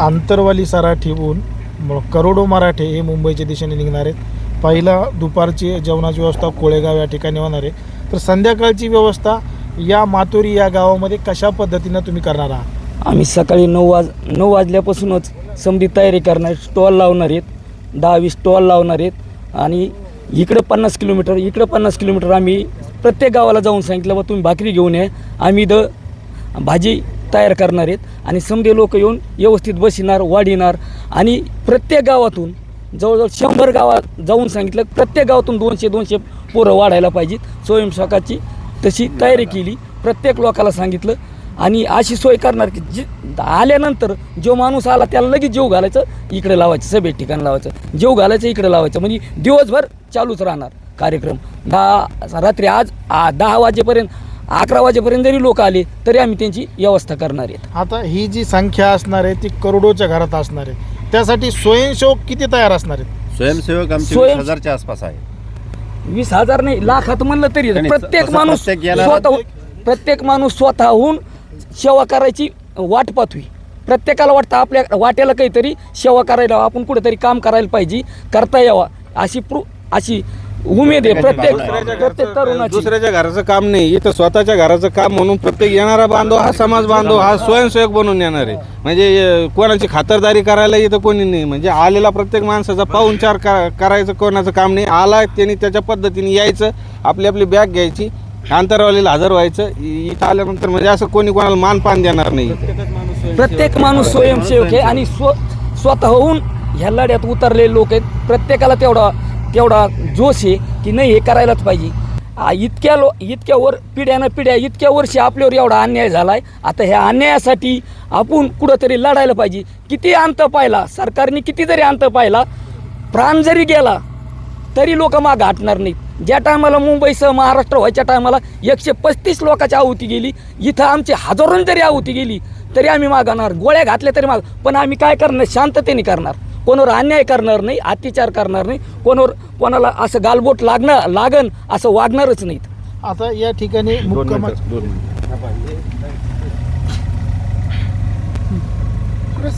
आंतरवाली सारा ठेवून करोडो मराठे हे मुंबईच्या दिशेने निघणार आहेत. पहिला दुपारची जेवणाची व्यवस्था कोळेगाव या ठिकाणी होणार आहे. तर संध्याकाळची व्यवस्था या मातोरी या गावामध्ये कशा पद्धतीनं तुम्ही करणार आहात? आम्ही सकाळी नऊ वाज नऊ वाजल्यापासूनच समधी तयारी करणार स्टॉल लावणार आहेत. दहा वीस स्टॉल लावणार आहेत. आणि इकडं पन्नास किलोमीटर इकडं पन्नास किलोमीटर आम्ही प्रत्येक गावाला जाऊन सांगितलं बा तुम्ही भाकरी घेऊन या. आम्ही द भाजी तयार करणार आहेत. आणि समधे लोक येऊन व्यवस्थित बसिणार वाढिणार. आणि प्रत्येक गावातून जवळजवळ शंभर गावात जाऊन सांगितलं प्रत्येक गावातून दोनशे दोनशे पोरं वाढायला पाहिजेत. स्वयंसेवकाची तशी तयारी केली. प्रत्येक लोकाला सांगितलं. आणि अशी सोय करणार की जी आल्यानंतर जो माणूस आला त्याला लगेच जेव घालायचं इकडे लावायचं सभेत ठिकाण लावायचं. जेव घालायचं इकडे लावायचं. म्हणजे दिवसभर चालूच राहणार कार्यक्रम. दहा रात्री आज आ- दहा वाजेपर्यंत अकरा वाजेपर्यंत जरी लोक आले तरी आम्ही त्यांची व्यवस्था करणार आहेत. आता ही जी संख्या असणार आहे ती करोडोच्या घरात असणार आहे. त्यासाठी स्वयंसेवक किती तयार असणार आहेत? स्वयंसेवक आमचे स्वयं- वीस हजारच्या आसपास आहे. वीस हजार नाही लाखात म्हणलं तरी नाही, प्रत्येक माणूस प्रत्येक येणारा- स्वतः प्रत्येक माणूस स्वतःहून सेवा करायची वाट पाहतोय. प्रत्येकाला वाटतं आपल्या वाट्याला काहीतरी सेवा करायला आपण कुठेतरी काम करायला पाहिजे करता यावा. अशी प्रू अशी उमेद आहे प्रत्येक प्रत्येक तरुणाची. दुसऱ्याच्या घराचं काम नाही इथं स्वतःच्या घराचं काम म्हणून प्रत्येक येणारा बांधव हा समाज बांधव हा स्वयंसेवक बनून येणार आहे. म्हणजे कोणाची खातरदारी करायला इथं कोणी नाही. म्हणजे आलेला प्रत्येक माणसाचा पाहुणचार का करायचं कोणाचं काम नाही. आला त्यांनी त्याच्या पद्धतीने यायचं आपली आपली बॅग घ्यायची आंतरवालीला हजर व्हायचं. इथं आल्यानंतर म्हणजे असं कोणी कोणाला मानपान देणार नाही. प्रत्येक माणूस स्वयंसेवक आहे आणि स्व स्वतःहून ह्या लढ्यात उतरलेले लोक आहेत. प्रत्येकाला तेवढा तेवढा जोश आहे की नाही हे करायलाच पाहिजे. इतक्या लो इतक्या वर पिढ्यानं पिढ्या इतक्या वर्षी आपल्यावर एवढा अन्याय झाला आहे आता ह्या अन्यायासाठी आपण कुठंतरी लढायला पाहिजे. किती अंत पाहिला सरकारने किती जरी अंत पाहिला. प्राण जरी गेला तरी लोक माग हटणार नाहीत. ज्या टायमाला मुंबईसह महाराष्ट्र व्हायच्या टायमाला एकशे पस्तीस लोकांची आहुती गेली इथं आमची हजारों जरी आहुती गेली तरी आम्ही मागणार गोळ्या घातल्या तरी माग. पण आम्ही काय करणार? शांततेने करणार. कोणावर अन्याय करणार नाही अत्याचार करणार नाही कोणावर कोणाला असं गालबोट लागणार लागण असं वागणारच नाहीत. आता या ठिकाणी